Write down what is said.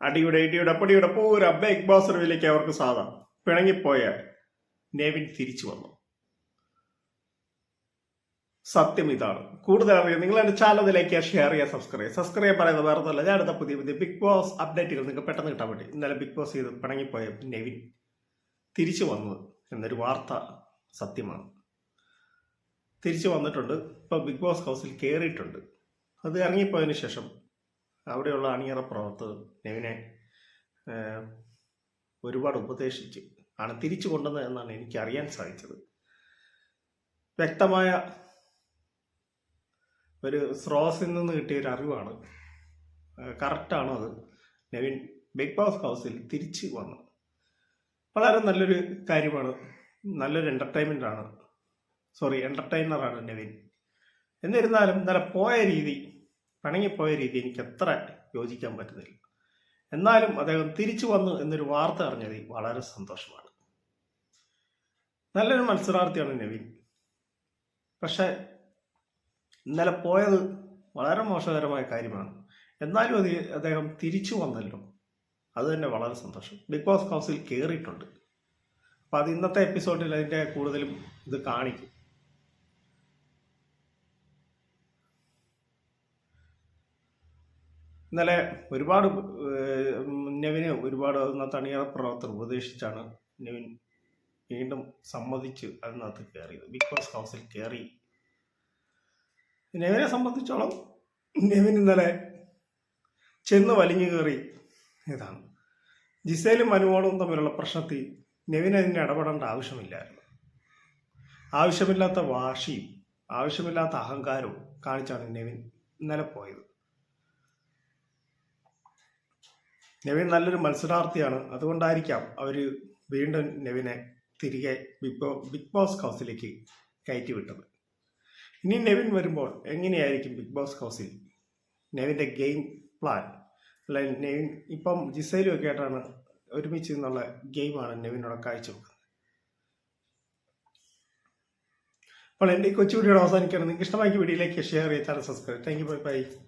അടിയുടെ ഇടിയുടെ അപ്പടിയുടെ പൂര ബിഗ് ബോസ് റിവിലേക്ക് അവർക്ക് സാധാ പിണങ്ങിപ്പോയ നെവിൻ തിരിച്ചു വന്നു. സത്യം ഇതാണ്. കൂടുതൽ അറിയാം നിങ്ങൾ എന്റെ ചാനലിലേക്ക് ഷെയർ ചെയ്യുക സബ്സ്ക്രൈബ് സബ്സ്ക്രൈബ് പറയുന്നത് വേറെ ഒന്നുമല്ല ഞാൻ അടുത്ത പുതിയ പുതിയ ബിഗ് ബോസ് അപ്ഡേറ്റുകൾ നിങ്ങൾക്ക് പെട്ടെന്ന് കിട്ടാൻ പറ്റും ഇന്നലെ ബിഗ് ബോസ് ചെയ്ത് പിണങ്ങിപ്പോയ നെവിൻ തിരിച്ചു വന്നു എന്നൊരു വാർത്ത സത്യമാണ്. തിരിച്ചു വന്നിട്ടുണ്ട്. ഇപ്പൊ ബിഗ് ബോസ് ഹൗസിൽ കയറിയിട്ടുണ്ട് അത് ഇറങ്ങിപ്പോയതിനു ശേഷം അവിടെയുള്ള അണിയറ പ്രവർത്തകർ നെവിനെ ഒരുപാട് ഉപദേശിച്ച് ആണ് തിരിച്ചു കൊണ്ടുവന്നത് എന്നാണ് എനിക്ക് അറിയാൻ സാധിച്ചത്. വ്യക്തമായ ഒരു സ്രോസിൽ നിന്ന് കിട്ടിയ ഒരു അറിവാണ് കറക്റ്റാണ് അത്? നെവിൻ ബിഗ് ബോസ് ഹൗസിൽ തിരിച്ചു വന്നു. വളരെ നല്ലൊരു കാര്യമാണ് നല്ലൊരു എന്റർടൈൻമെന്റ് ആണ്. സോറി എന്റർടൈനറാണ് നെവിൻ. എന്നിരുന്നാലും നല്ല പോയ രീതി പിണങ്ങിപ്പോയ രീതി എനിക്ക് അത്ര യോജിക്കാൻ പറ്റുന്നില്ല. എന്നാലും അദ്ദേഹം തിരിച്ചു വന്നു എന്നൊരു വാർത്ത അറിഞ്ഞതിൽ വളരെ സന്തോഷമാണ്. നല്ലൊരു മത്സരാർത്ഥിയാണ് നവീൻ. പക്ഷെ ഇന്നലെ പോയത് വളരെ മോശകരമായ കാര്യമാണ്. എന്നാലും അത് അദ്ദേഹം തിരിച്ചു വന്നല്ലോ. അത് തന്നെ വളരെ സന്തോഷം. ബിഗ് ബോസ് ഹൗസിൽ കയറിയിട്ടുണ്ട് അപ്പം അത് ഇന്നത്തെ എപ്പിസോഡിൽ അതിന്റെ കൂടുതലും ഇത് കാണിക്കും. ഇന്നലെ ഒരുപാട് നെവിന് ഒരുപാട് അതിനകത്ത് അണിയറ പ്രവർത്തകർ ഉപദേശിച്ചാണ് നെവിൻ വീണ്ടും സമ്മതിച്ച് അതിനകത്ത് കയറിയത്. ബിഗ് ബോസ് ഹൗസിൽ കയറി. നെവിനെ സംബന്ധിച്ചോളം നെവിൻ ഇന്നലെ ചെന്ന് വലിഞ്ഞു കയറി. ഇതാണ്. ജിസേലും മനുവോളും തമ്മിലുള്ള പ്രശ്നത്തിൽ നെവിൻ അതിന് ഇടപെടേണ്ട ആവശ്യമില്ലായിരുന്നു. ആവശ്യമില്ലാത്ത വാശിയും ആവശ്യമില്ലാത്ത അഹങ്കാരവും കാണിച്ചാണ് നെവിൻ ഇന്നലെ പോയത്. നെവിൻ നല്ലൊരു മത്സരാർത്ഥിയാണ്. അതുകൊണ്ടായിരിക്കാം അവർ വീണ്ടും നെവിനെ തിരികെ ബിഗ് ബോ ബിഗ് ബോസ് ഹൗസിലേക്ക് കയറ്റി വിട്ടത് ഇനി നെവിൻ വരുമ്പോൾ എങ്ങനെയായിരിക്കും ബിഗ് ബോസ് ഹൗസിൽ നെവിന്റെ ഗെയിം പ്ലാൻ? അല്ല നെവിൻ ഇപ്പം ജിസൈലും ഒക്കെ ആയിട്ടാണ് ഒരുമിച്ച് നിന്നുള്ള ഗെയിമാണ് നെവിനോട് കാഴ്ചവെക്കുന്നത്. അപ്പോൾ എന്റെ ഈ കൊച്ചു വീഡിയോ അവസാനിക്കുകയാണ്. നിങ്ങൾക്ക് ഇഷ്ടമാക്കി വീഡിയോയിലേക്ക് ഷെയർ ചെയ്ത് subscribe thank you bye bye.